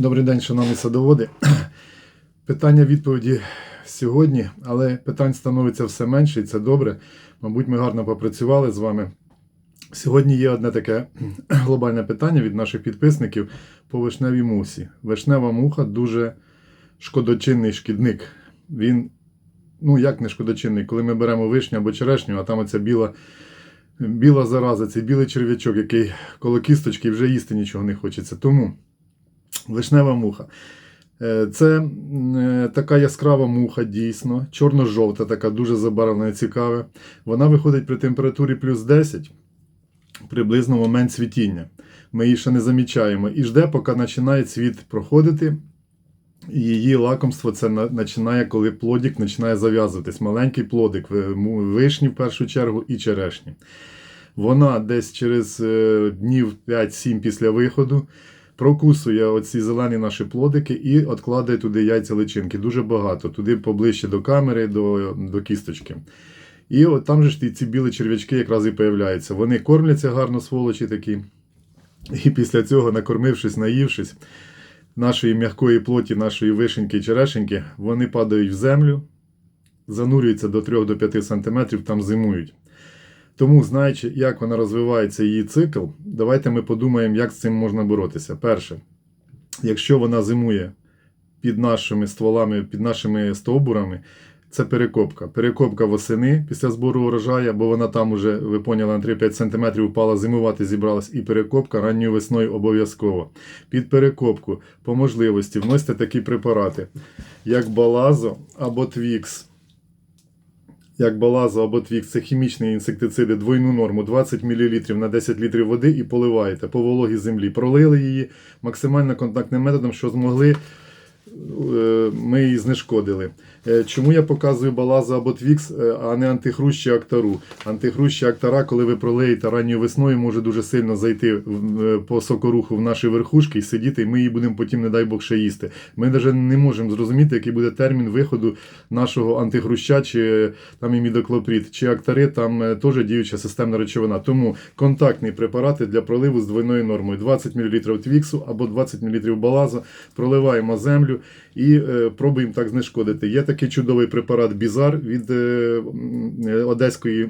Добрий день, шановні садоводи. Питання відповіді сьогодні, але питань становиться все менше, і це добре. Мабуть, ми гарно попрацювали з вами. Сьогодні є одне таке глобальне питання від наших підписників по вишневій мусі. Вишнева муха дуже шкодочинний шкідник. Він, ну як не шкодочинний, коли ми беремо вишню або черешню, а там оця біла, біла зараза, цей білий черв'ячок, який коло кісточки вже їсти нічого не хочеться. Тому вишнева муха. Е, Це е, така яскрава муха, дійсно, чорно-жовта, така дуже забарвлена, цікава. Вона виходить при температурі плюс 10, приблизно в момент цвітіння. Ми її ще не замічаємо. І жде, поки починає цвіт проходити. І її лакомство це починає, коли плодик починає зав'язуватись. Маленький плодик, ви- вишні в першу чергу і черешні. Вона десь через е, днів 5-7 після виходу прокусує оці зелені наші плодики і откладає туди яйця личинки. Дуже багато, туди поближче до камери, до, до кісточки. І от там же ж ці білі черв'ячки якраз і появляються. Вони кормляться гарно, сволочі такі. І після цього, накормившись, наївшись нашої м'якої плоті, нашої вишеньки і черешеньки, вони падають в землю, занурюються до 3-5 см, там зимують. Тому, знаючи, як вона розвивається її цикл, давайте ми подумаємо, як з цим можна боротися. Перше, якщо вона зимує під нашими стволами, під нашими стовбурами, це перекопка. Перекопка восени після збору урожаю, бо вона там уже, ви поняли, на 3-5 см впала зимувати, зібралась, і перекопка ранньою весною обов'язково. Під перекопку по можливості вносьте такі препарати, як балазо або твікс як балаза або твік, це хімічні інсектициди, двойну норму 20 мл на 10 літрів води і поливаєте по вологій землі. Пролили її максимально контактним методом, що змогли. Е, Ми її знешкодили. Е, Чому я показую балаза або твікс, е, а не антихрущ чи актару? Антихрущ чи актара, коли ви пролеєте ранньою весною, може дуже сильно зайти по сокоруху в наші верхушки і сидіти, і ми її будемо потім, не дай Бог, ще їсти. Ми навіть не можемо зрозуміти, який буде термін виходу нашого антихруща чи там і мідоклопрід, чи актари, там теж діюча системна речовина. Тому контактні препарати для проливу з двойною нормою 20 мл твіксу або 20 мл балазу, проливаємо землю і е, пробуємо так знешкодити. Є такий чудовий препарат Бізар від е, е, одеської.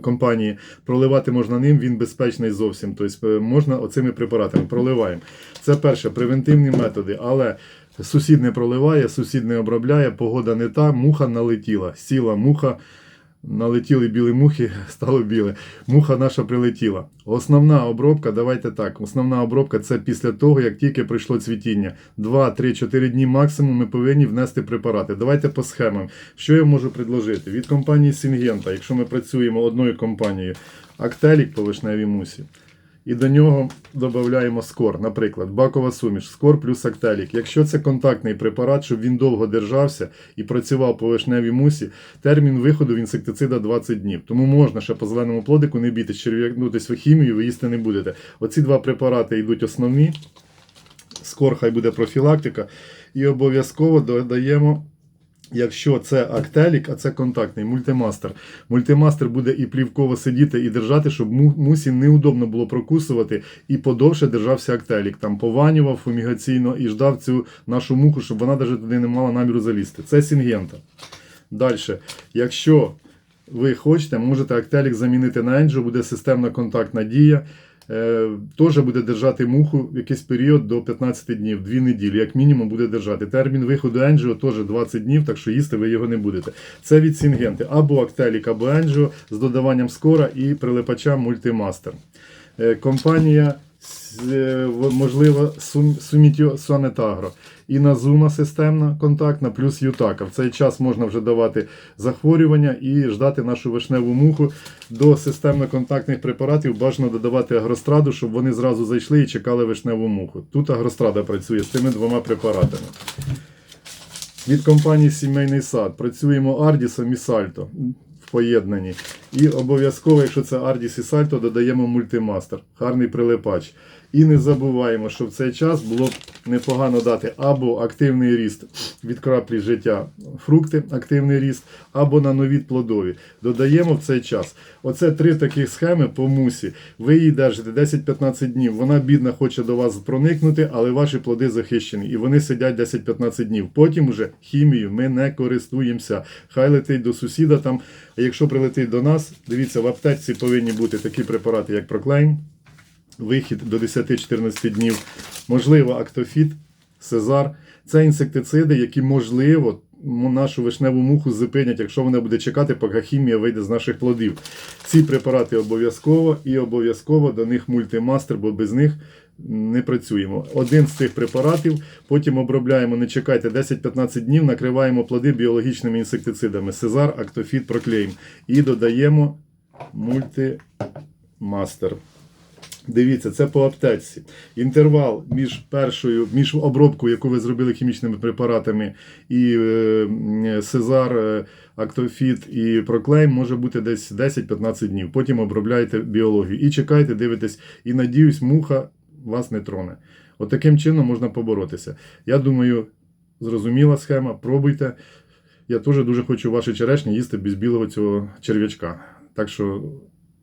Компанії проливати можна ним, він безпечний зовсім. Тобто е, можна оцими препаратами проливаємо. Це перше превентивні методи, але сусід не проливає, сусід не обробляє, погода не та, муха налетіла. Сіла муха, налетіли білі мухи, стало біле. Муха наша прилетіла. Основна обробка, давайте так. Основна обробка це після того, як тільки прийшло цвітіння. 2-3-4 дні максимум ми повинні внести препарати. Давайте по схемам. Що я можу предложити? Від компанії Сінгента, якщо ми працюємо одною компанією, Актелік по вишневій мусі. І до нього додаємо скор, наприклад, бакова суміш, скор плюс актелік. Якщо це контактний препарат, щоб він довго держався і працював по вишневій мусі, термін виходу в інсектицида 20 днів. Тому можна ще по зеленому плодику не бійтесь, черв'якнутись в хімію, ви їсти не будете. Оці два препарати йдуть основні. Скор хай буде профілактика. І обов'язково додаємо. Якщо це актелік, а це контактний мультимастер. Мультимастер буде і плівково сидіти і держати, щоб мусі неудобно було прокусувати і подовше держався актелік. Там пованював фумігаційно і ждав цю нашу муху, щоб вона навіть туди не мала наміру залізти. Це сінгента. Далі, якщо ви хочете, можете актелік замінити на енджо, буде системна контактна дія. Е, Теж буде держати муху якийсь період до 15 днів, 2 неділі, як мінімум буде держати. Термін виходу енджіо теж 20 днів, так що їсти ви його не будете. Це від Сінгенти або Актелік, або енджіо з додаванням скора і прилипача мультимастер. Е, Компанія, можливо, Сум- Сумітьо Сонетагро. І Назума системна контактна, плюс Ютака. В цей час можна вже давати захворювання і ждати нашу вишневу муху. До системно-контактних препаратів бажано додавати агростраду, щоб вони зразу зайшли і чекали вишневу муху. Тут агрострада працює з цими двома препаратами. Від компанії Сімейний сад працюємо Ардісом і Сальто в поєднанні. І обов'язково, якщо це Ардіс і Сальто, додаємо мультимастер, гарний прилипач. І не забуваємо, що в цей час було непогано дати або активний ріст від краплі життя фрукти, активний ріст, або на нові плодові. Додаємо в цей час. Оце три таких схеми по мусі. Ви її держите 10-15 днів. Вона бідна хоче до вас проникнути, але ваші плоди захищені. І вони сидять 10-15 днів. Потім уже хімією ми не користуємося. Хай летить до сусіда там. А якщо прилетить до нас, дивіться, в аптеці повинні бути такі препарати, як Проклейм, вихід до 10-14 днів, можливо, актофіт, сезар. Це інсектициди, які можливо нашу вишневу муху зупинять, якщо вона буде чекати, поки хімія вийде з наших плодів. Ці препарати обов'язково і обов'язково до них мультимастер, бо без них не працюємо. Один з цих препаратів, потім обробляємо, не чекайте 10-15 днів, накриваємо плоди біологічними інсектицидами Сезар, Актофіт, Проклейм. І додаємо мультимастер. Дивіться, це по аптеці. Інтервал між першою, між обробкою, яку ви зробили хімічними препаратами, і е, Сезар, е, Актофіт і Проклейм може бути десь 10-15 днів. Потім обробляєте біологію. І чекайте, дивитесь, і надіюсь, муха вас не троне. От таким чином можна поборотися. Я думаю, зрозуміла схема. Пробуйте. Я теж дуже хочу ваші черешні їсти без білого цього черв'ячка. Так що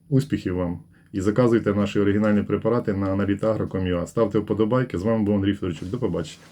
успіхів вам! І заказуйте наші оригінальні препарати на analytagro.com.ua. Ставте вподобайки. З вами був Андрій Федорчук. До побачення.